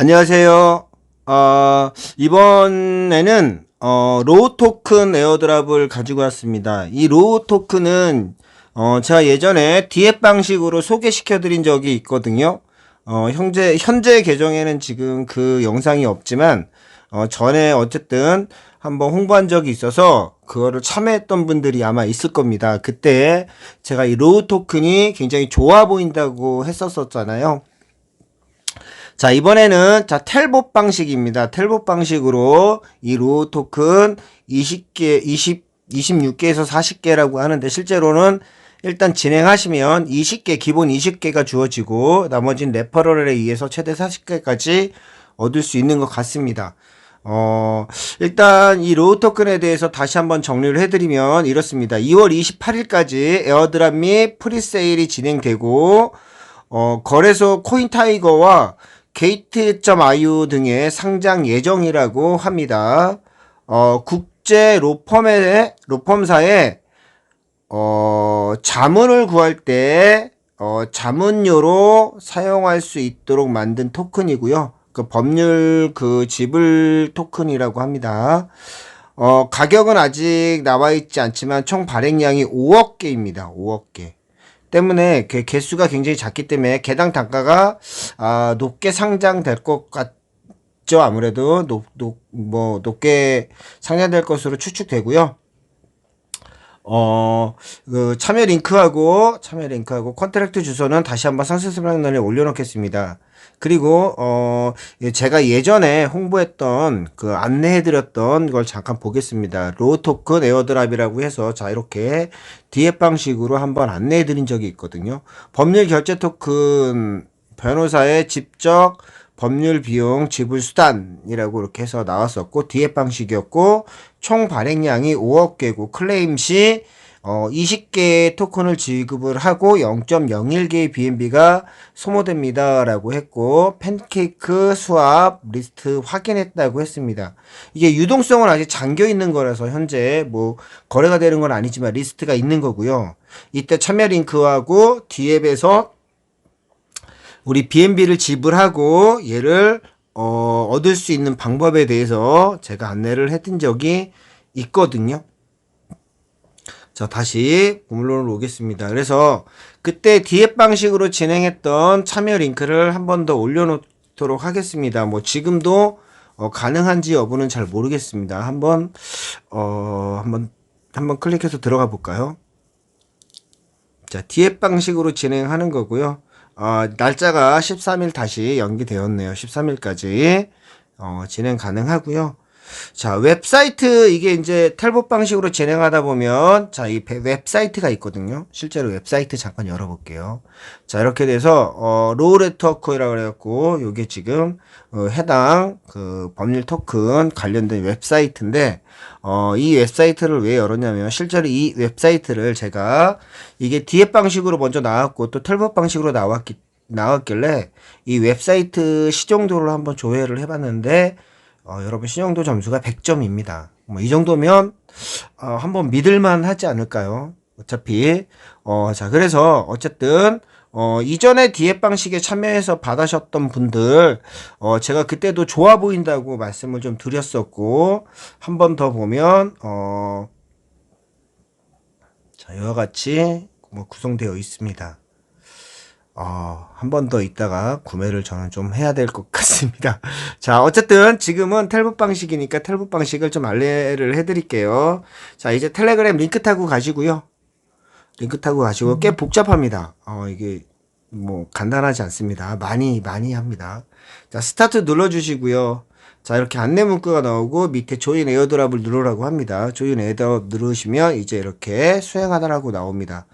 안녕하세요. 어, 이번에는 어, 로우 토큰 에어드랍을 가지고 왔습니다. 이 로우 토큰은 어, 제가 예전에 디앱 방식으로 소개시켜 드린 적이 있거든요. 어, 현재 현재 계정에는 지금 그 영상이 없지만 어, 전에 어쨌든 한번 홍보한 적이 있어서 그거를 참여했던 분들이 아마 있을 겁니다. 그때 제가 이 로우 토큰이 굉장히 좋아 보인다고 했었었잖아요. 자, 이번에는 자, 텔봇 방식입니다. 텔봇 방식으로 이 로우 토큰 20개, 20, 26개에서 40개라고 하는데 실제로는 일단 진행하시면 20개, 기본 20개가 주어지고 나머지는 레퍼럴에 의해서 최대 40개까지 얻을 수 있는 것 같습니다. 어, 일단 이 로우 토큰에 대해서 다시 한번 정리를 해드리면 이렇습니다. 2월 28일까지 에어드랍 및 프리세일이 진행되고 어, 거래소 코인타이거와 게이트.io 등의 상장 예정이라고 합니다. 어, 국제 로펌의, 로펌사에, 어, 자문을 구할 때, 어, 자문료로 사용할 수 있도록 만든 토큰이고요. 그 법률 그 지불 토큰이라고 합니다. 어, 가격은 아직 나와 있지 않지만 총 발행량이 5억 개입니다. 5억 개. 때문에 그 개수가 굉장히 작기 때문에 개당 단가가 아, 높게 상장될 것 같죠. 아무래도 높, 높, 뭐 높게 상장될 것으로 추측되고요. 어, 그 참여 링크하고 참여 링크하고 컨트랙트 주소는 다시 한번 상세 설명란에 올려놓겠습니다. 그리고 어 예, 제가 예전에 홍보했던 그 안내해드렸던 걸 잠깐 보겠습니다. 로우 토큰 에어드랍이라고 해서 자 이렇게 디앱 방식으로 한번 안내해드린 적이 있거든요. 법률 결제 토큰 변호사의 직접 법률 비용 지불 수단이라고 이렇게 해서 나왔었고 디앱 방식이었고 총 발행량이 5억 개고 클레임 시 어, 20개의 토큰을 지급을 하고 0.01개의 BNB가 소모됩니다라고 했고 팬케이크 수압 리스트 확인했다고 했습니다. 이게 유동성은 아직 잠겨 있는 거라서 현재 뭐 거래가 되는 건 아니지만 리스트가 있는 거고요. 이때 참여 링크하고 디앱에서 우리 BNB를 지불하고 얘를 어, 얻을 수 있는 방법에 대해서 제가 안내를 했던 적이 있거든요. 자, 다시 보물론으로 오겠습니다. 그래서 그때 디앱 방식으로 진행했던 참여 링크를 한 번 더 올려놓도록 하겠습니다. 뭐 지금도 어, 가능한지 여부는 잘 모르겠습니다. 한번 어, 한번 한번 클릭해서 들어가 볼까요? 자, 디앱 방식으로 진행하는 거고요. 어, 날짜가 13일 다시 연기되었네요. 13일까지 어, 진행 가능하고요. 자, 웹사이트 이게 이제 텔봇 방식으로 진행하다 보면 자, 이 배- 웹사이트가 있거든요. 실제로 웹사이트 잠깐 열어 볼게요. 자, 이렇게 돼서 어, 로우 네트워크라고 그래 갖고 요게 지금 어, 해당 그 법률 토큰 관련된 웹사이트인데 어, 이 웹사이트를 왜 열었냐면 실제로 이 웹사이트를 제가 이게 디앱 방식으로 먼저 나왔고 또 텔봇 방식으로 나왔기 나왔길래 이 웹사이트 시정도를 한번 조회를 해봤는데 어, 여러분 신용도 점수가 100점입니다. 뭐 이 정도면 어, 한번 믿을만 하지 않을까요? 어차피 어, 자 그래서 어쨌든 어, 이전에 디앱 방식에 참여해서 받으셨던 분들 어, 제가 그때도 좋아 보인다고 말씀을 좀 드렸었고 한 번 더 보면 어, 자 이와 같이 뭐 구성되어 있습니다. 어, 한 번 더 있다가 구매를 저는 좀 해야 될 것 같습니다. 자, 어쨌든 지금은 텔봇 방식이니까 텔봇 방식을 좀 안내를 해드릴게요. 자, 이제 텔레그램 링크 타고 가시고요. 링크 타고 가시고 꽤 복잡합니다. 어, 이게 뭐 간단하지 않습니다. 많이 많이 합니다. 자, 스타트 눌러주시고요. 자, 이렇게 안내 문구가 나오고 밑에 조인 에어드랍을 누르라고 합니다. 조인 에어드랍 누르시면 이제 이렇게 수행하다라고 나옵니다.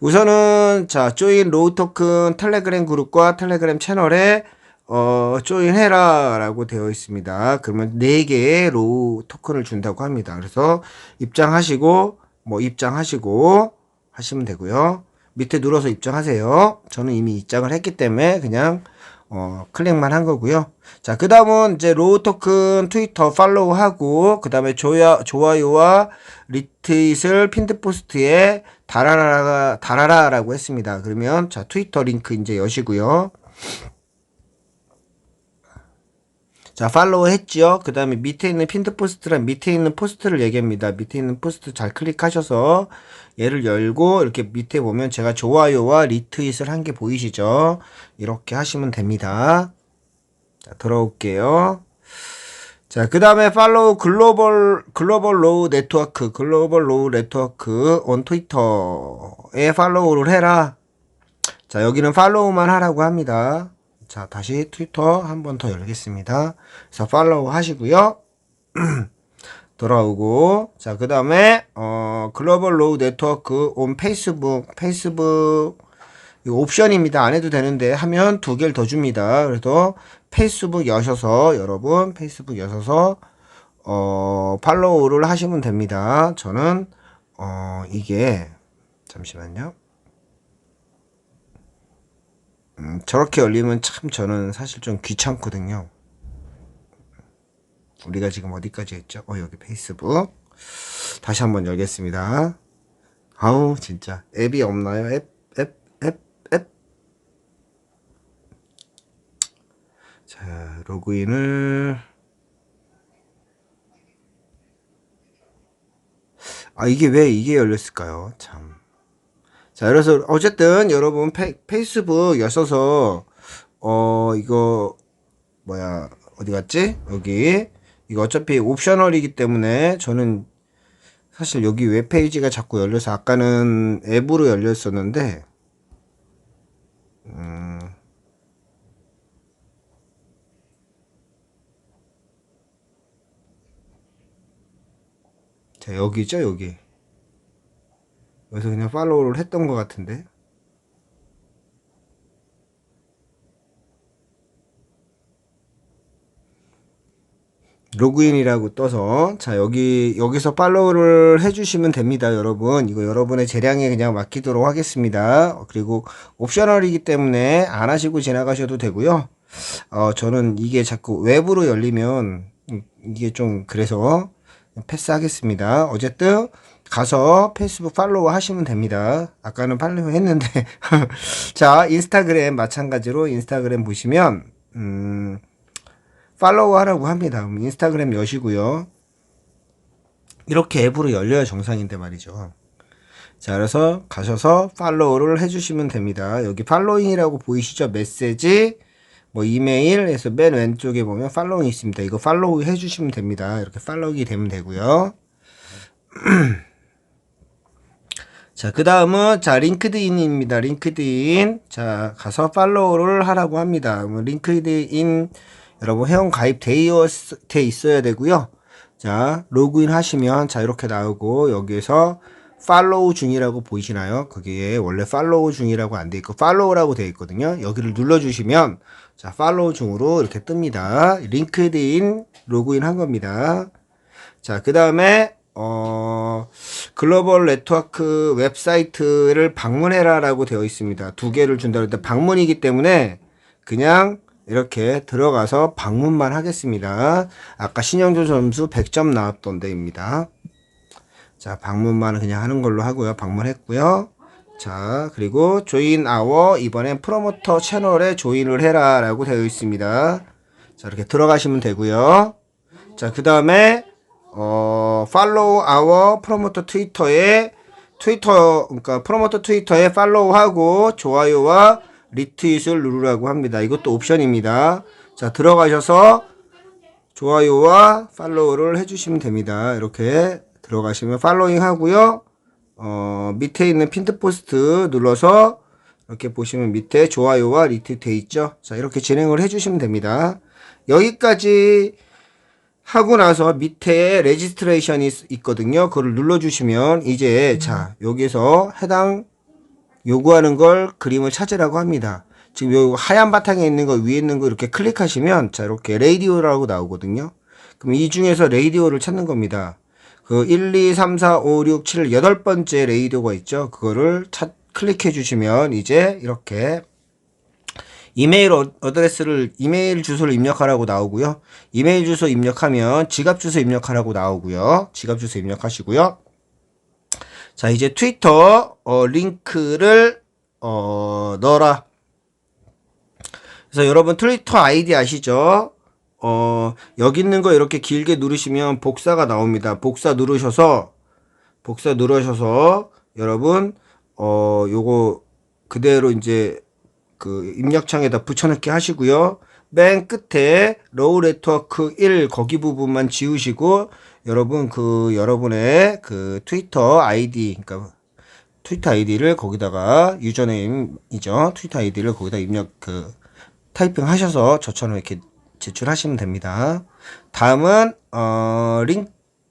우선은 자, 조인 로우 토큰 텔레그램 그룹과 텔레그램 채널에 어, 조인해라 라고 되어 있습니다. 그러면 4개의 로우 토큰을 준다고 합니다. 그래서 입장하시고 뭐 입장하시고 하시면 되고요. 밑에 눌러서 입장하세요. 저는 이미 입장을 했기 때문에 그냥 어, 클릭만 한 거고요. 자, 그 다음은 이제 로우 토큰 트위터 팔로우 하고, 그 다음에 좋아, 좋아요와 리트윗을 핀드 포스트에 달아라, 달아라라고 했습니다. 그러면, 자, 트위터 링크 이제 여시고요. 자, 팔로우 했죠. 그 다음에 밑에 있는 핀드 포스트란 밑에 있는 포스트를 얘기합니다. 밑에 있는 포스트 잘 클릭하셔서 얘를 열고 이렇게 밑에 보면 제가 좋아요와 리트윗을 한 게 보이시죠? 이렇게 하시면 됩니다. 자, 들어올게요. 자, 그 다음에 팔로우 글로벌, 글로벌 로우 네트워크, 글로벌 로우 네트워크 온 트위터에 팔로우를 해라. 자, 여기는 팔로우만 하라고 합니다. 자, 다시 트위터 한 번 더 열겠습니다. 그래서 팔로우 하시고요. 돌아오고 자, 그다음에 어 글로벌 로우 네트워크 온 페이스북 페이스북 옵션입니다. 안 해도 되는데 하면 두 개를 더 줍니다. 그래서 페이스북 여셔서 여러분 페이스북 여셔서 어 팔로우를 하시면 됩니다. 저는 어 이게 잠시만요. 음, 저렇게 열리면 참 저는 사실 좀 귀찮거든요. 우리가 지금 어디까지 했죠? 어, 여기 페이스북. 다시 한번 열겠습니다. 아우, 진짜. 앱이 없나요? 앱, 앱, 앱, 앱. 자, 로그인을. 아, 이게 왜 이게 열렸을까요? 참. 자, 그래서 어쨌든 여러분 페, 페이스북 여셔서 어 이거 뭐야 어디 갔지? 여기 이거 어차피 옵셔널이기 때문에 저는 사실 여기 웹페이지가 자꾸 열려서 아까는 앱으로 열려 있었는데 음 자, 여기죠, 여기. 그래서 그냥 팔로우를 했던 것 같은데. 로그인이라고 떠서. 자 여기 여기서 팔로우를 해주시면 됩니다 여러분. 이거 여러분의 재량에 그냥 맡기도록 하겠습니다. 그리고 옵셔널이기 때문에 안 하시고 지나가셔도 되고요. 어 저는 이게 자꾸 웹으로 열리면 음, 이게 좀 그래서 패스하겠습니다. 어쨌든 가서 페이스북 팔로우 하시면 됩니다 아까는 팔로우 했는데 자 인스타그램 마찬가지로 인스타그램 보시면 음 팔로우 하라고 합니다. 인스타그램 여시고요. 이렇게 앱으로 열려야 정상인데 말이죠. 자, 그래서 가셔서 팔로우를 해주시면 됩니다. 여기 팔로잉이라고 보이시죠? 메시지, 뭐 이메일에서 맨 왼쪽에 보면 팔로잉이 있습니다. 이거 팔로우 해주시면 됩니다. 이렇게 팔로우이 되면 되고요. 자, 그 다음은, 자, 링크드인입니다. 링크드인. 자, 가서 팔로우를 하라고 합니다. 링크드인, 여러분 회원 가입 돼 있어야 되고요. 자, 로그인 하시면, 자, 이렇게 나오고, 여기에서 팔로우 중이라고 보이시나요? 거기에 원래 팔로우 중이라고 안 돼 있고, 팔로우라고 되어 있거든요. 여기를 눌러주시면, 자, 팔로우 중으로 이렇게 뜹니다. 링크드인 로그인 한 겁니다. 자, 그 다음에, 어, 글로벌 네트워크 웹사이트를 방문해라라고 되어 있습니다. 두 개를 준다고 했는데 방문이기 때문에 그냥 이렇게 들어가서 방문만 하겠습니다. 아까 신영조 점수 100점 나왔던 데입니다. 자, 방문만 그냥 하는 걸로 하고요. 방문했고요. 자, 그리고 조인 아워 이번엔 프로모터 채널에 조인을 해라 라고 되어 있습니다. 자, 이렇게 들어가시면 되고요. 자, 그 다음에 어, 팔로우 아워 프로모터 트위터에 트위터 그러니까 프로모터 트위터에 팔로우하고 좋아요와 리트윗을 누르라고 합니다. 이것도 옵션입니다. 자, 들어가셔서 좋아요와 팔로우를 해 주시면 됩니다. 이렇게 들어가시면 팔로잉 하고요. 어, 밑에 있는 핀트 포스트 눌러서 이렇게 보시면 밑에 좋아요와 리트윗 돼 있죠. 자, 이렇게 진행을 해 주시면 됩니다. 여기까지 하고 나서 밑에 레지스트레이션이 있거든요. 그걸 눌러주시면 이제 자 여기서 해당 요구하는 걸 그림을 찾으라고 합니다. 지금 요 하얀 바탕에 있는 거 위에 있는 거 이렇게 클릭하시면 자 이렇게 레이디오라고 나오거든요. 그럼 이 중에서 레이디오를 찾는 겁니다. 그 1, 2, 3, 4, 5, 6, 7 여덟 번째 레이디오가 있죠. 그거를 찾 클릭해 주시면 이제 이렇게 이메일 어- 어드레스를 이메일 주소를 입력하라고 나오고요. 이메일 주소 입력하면 지갑 주소 입력하라고 나오고요. 지갑 주소 입력하시고요. 자, 이제 트위터 어, 링크를 어, 넣어라. 그래서 여러분 트위터 아이디 아시죠? 어, 여기 있는 거 이렇게 길게 누르시면 복사가 나옵니다. 복사 누르셔서 복사 누르셔서 여러분 어, 요거 그대로 이제 그 입력창에다 붙여넣기 하시고요. 맨 끝에 로우 네트워크 1 거기 부분만 지우시고 여러분 그 여러분의 그 트위터 아이디 그러니까 트위터 아이디를 거기다가 유저네임이죠. 트위터 아이디를 거기다 입력 그 타이핑 하셔서 저처럼 이렇게 제출하시면 됩니다. 다음은 어 링,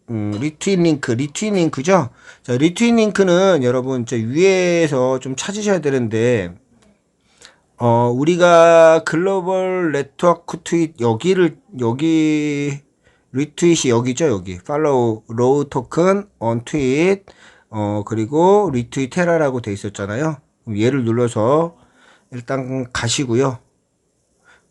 음, 리트윗 링크, 리트윗 링크죠. 자, 리트윗 링크는 여러분 저 위에서 좀 찾으셔야 되는데 어 우리가 글로벌 네트워크 트윗 여기를 여기 리트윗이 여기죠 여기 팔로우 로우 토큰 on 트윗 어 그리고 리트윗 테라라고 돼 있었잖아요. 얘를 눌러서 일단 가시고요.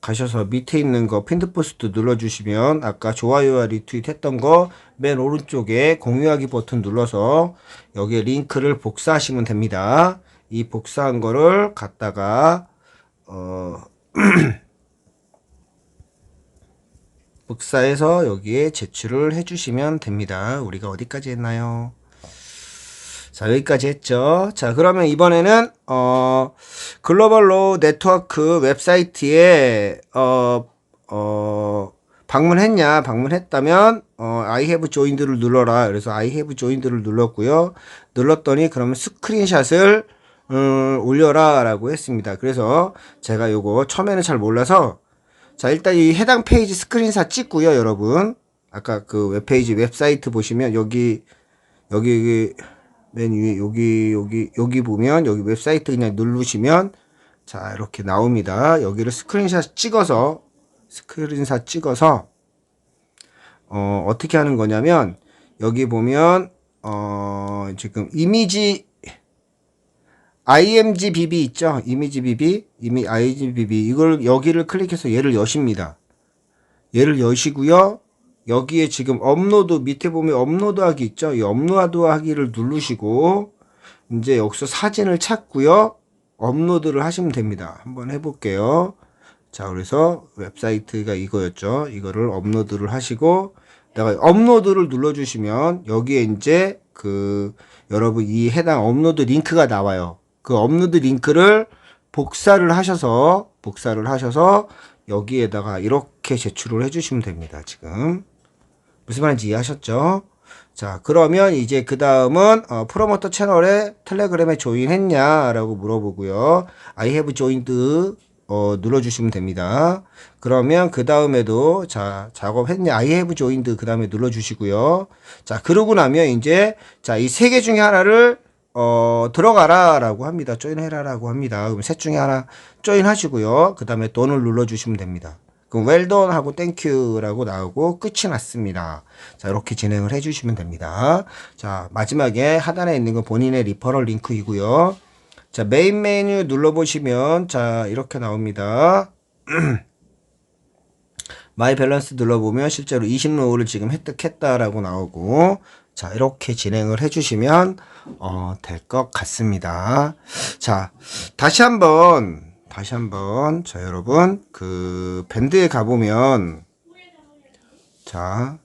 가셔서 밑에 있는 거 핀드 포스트 눌러주시면 아까 좋아요와 리트윗 했던 거 맨 오른쪽에 공유하기 버튼 눌러서 여기에 링크를 복사하시면 됩니다. 이 복사한 거를 갖다가 어 복사해서 여기에 제출을 해주시면 됩니다. 우리가 어디까지 했나요? 자, 여기까지 했죠. 자, 그러면 이번에는, 어, 글로벌로 네트워크 웹사이트에, 어, 어, 방문했냐, 방문했다면, 어, I have joined를 눌러라. 그래서 I have joined를 눌렀고요. 눌렀더니, 그러면 스크린샷을, 음, 올려라. 라고 했습니다. 그래서 제가 요거 처음에는 잘 몰라서, 자, 일단 이 해당 페이지 스크린샷 찍고요, 여러분. 아까 그 웹페이지 웹사이트 보시면 여기, 여기, 여기 맨 위에 여기 여기 여기 보면 여기 웹사이트 그냥 누르시면 자 이렇게 나옵니다. 여기를 스크린샷 찍어서 스크린샷 찍어서 어 어떻게 하는 거냐면 여기 보면 어 지금 이미지 imgbb 있죠? 이미지bb 이미 imgbb 이걸 여기를 클릭해서 얘를 여십니다. 얘를 여시고요. 여기에 지금 업로드 밑에 보면 업로드하기 있죠. 이 업로드하기를 누르시고 이제 여기서 사진을 찾고요. 업로드를 하시면 됩니다. 한번 해볼게요. 자, 그래서 웹사이트가 이거였죠. 이거를 업로드를 하시고 내가 업로드를 눌러주시면 여기에 이제 그 여러분 이 해당 업로드 링크가 나와요. 그 업로드 링크를 복사를 하셔서 복사를 하셔서 여기에다가 이렇게 제출을 해주시면 됩니다. 지금 무슨 말인지 이해하셨죠? 자, 그러면 이제 그 다음은 어, 프로모터 채널에 텔레그램에 조인했냐라고 물어보고요. I have joined 어, 눌러주시면 됩니다. 그러면 그 다음에도 자 작업했냐 I have joined 그 다음에 눌러주시고요. 자 그러고 나면 이제 자 이 세 개 중에 하나를 어 들어가라라고 합니다. 조인해라라고 합니다. 그럼 셋 중에 하나 조인하시고요. 그 다음에 돈을 눌러주시면 됩니다. 그럼 웰던 하고 땡큐라고 나오고 끝이 났습니다. 자, 이렇게 진행을 해주시면 됩니다. 자, 마지막에 하단에 있는 건 본인의 리퍼럴 링크이고요. 자, 메인 메뉴 눌러보시면 자, 이렇게 나옵니다. 마이 밸런스 눌러보면 실제로 20로우를 지금 획득했다라고 나오고 자 이렇게 진행을 해주시면 어, 될 것 같습니다. 자 다시 한 번 다시 한 번 자 여러분 그 밴드에 가보면 자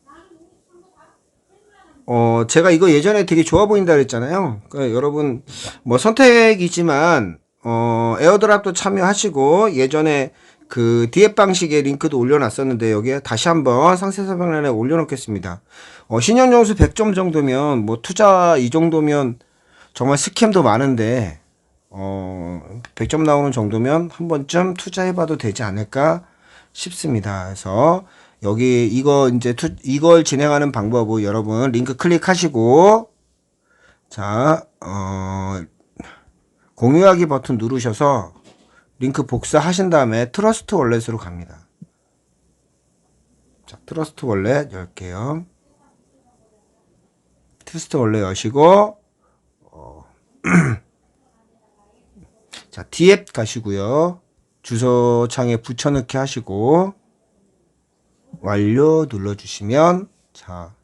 어, 제가 이거 예전에 되게 좋아 보인다 그랬잖아요. 그러니까 여러분, 뭐 선택이지만, 어, 에어드랍도 참여하시고, 예전에 그 디앱 방식의 링크도 올려놨었는데, 여기에 다시 한번 상세 설명란에 올려놓겠습니다. 어, 신용점수 100점 정도면, 뭐 투자 이 정도면 정말 스캠도 많은데, 어, 100점 나오는 정도면 한 번쯤 투자해봐도 되지 않을까 싶습니다. 그래서 여기 이거 이제 투, 이걸 진행하는 방법은 여러분 링크 클릭하시고 자, 어, 공유하기 버튼 누르셔서 링크 복사하신 다음에 트러스트 월렛으로 갑니다. 자, 트러스트 월렛 열게요. 트러스트 월렛 여시고 어, 자, 디앱 가시고요. 주소창에 붙여넣기 하시고 완료 눌러주시면 자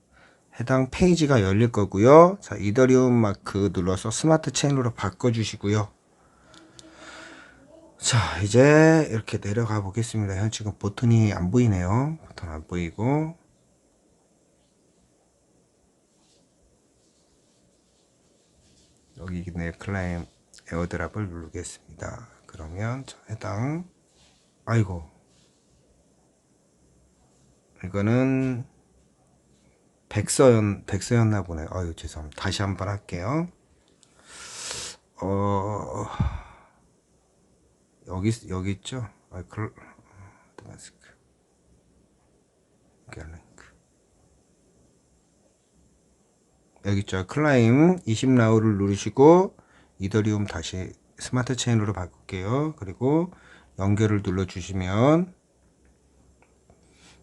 해당 페이지가 열릴 거고요. 자 이더리움 마크 눌러서 스마트 체인으로 바꿔주시고요. 자 이제 이렇게 내려가 보겠습니다. 현 지금 버튼이 안 보이네요. 버튼 안 보이고 여기 있네 클라임 에어드랍을 누르겠습니다. 그러면 저 해당 아이고 이거는 백서연 백서였나 보네요. 아유 죄송합니다. 다시 한번 할게요. 어 여기 여기 있죠. 아 글, 마스크 갤링크 여기 있죠. 클라임 20라우를 누르시고 이더리움 다시 스마트 체인으로 바꿀게요. 그리고 연결을 눌러 주시면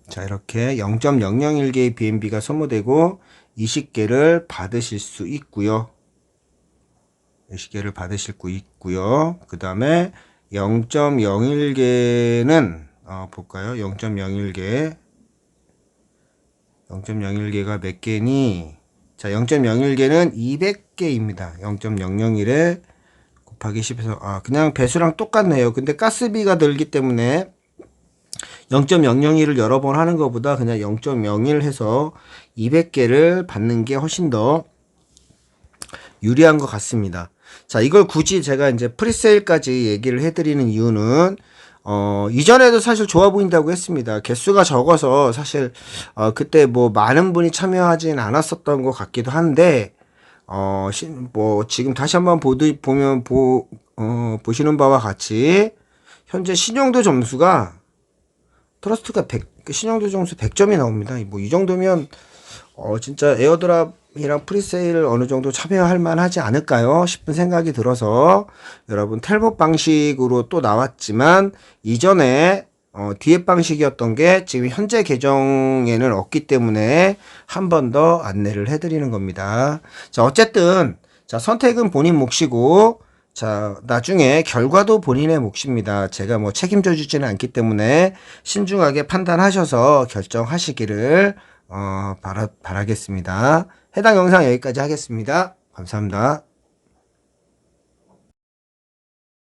자, 이렇게 0.001개의 BNB가 소모되고 20개를 받으실 수 있고요. 20개를 받으실 수 있고요. 그 다음에 0.01개는 어, 볼까요? 0.01개 0.01개가 몇 개니? 자, 0.01개는 200개입니다. 0.001에 곱하기 10에서 아, 그냥 배수랑 똑같네요. 근데 가스비가 들기 때문에 0.001을 여러 번 하는 것보다 그냥 0.01 해서 200개를 받는 게 훨씬 더 유리한 것 같습니다. 자, 이걸 굳이 제가 이제 프리세일까지 얘기를 해드리는 이유는 어, 이전에도 사실 좋아 보인다고 했습니다. 개수가 적어서 사실, 어, 그때 뭐 많은 분이 참여하진 않았었던 것 같기도 한데, 어, 시, 뭐, 지금 다시 한번 보드, 보면, 보, 어, 보시는 바와 같이, 현재 신용도 점수가 트러스트가 100, 신용도 점수 100점이 나옵니다. 뭐 이 정도면 어 진짜 에어드랍 이랑 프리세일 어느 정도 참여할 만하지 않을까요? 싶은 생각이 들어서 여러분 텔봇 방식으로 또 나왔지만 이전에 어, 디앱 방식이었던 게 지금 현재 계정에는 없기 때문에 한 번 더 안내를 해드리는 겁니다. 자 어쨌든 자 선택은 본인 몫이고 자, 나중에 결과도 본인의 몫입니다. 제가 뭐 책임져 주지는 않기 때문에 신중하게 판단하셔서 결정하시기를 어, 바라, 바라겠습니다. 해당 영상 여기까지 하겠습니다. 감사합니다.